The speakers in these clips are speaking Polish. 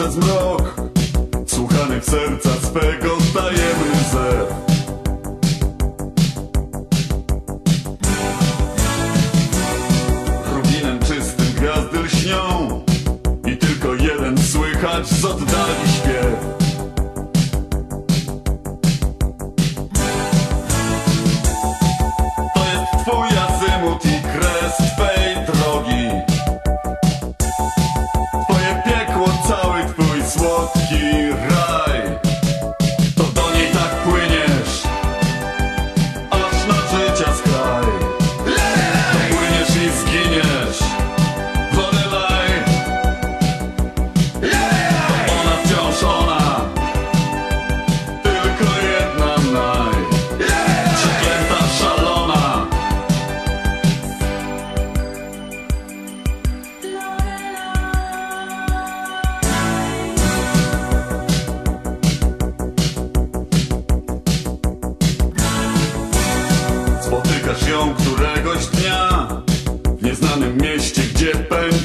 przez mrok. Słuchanych serca swego dajemy zew gwiazdy lśnią I tylko jeden słychać z oddali śpiew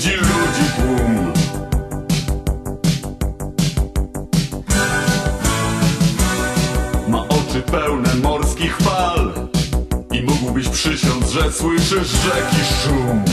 pędzi ludzi tłum. Ma oczy pełne morskich fal I mógłbyś przysiąc, że słyszysz rzeki szum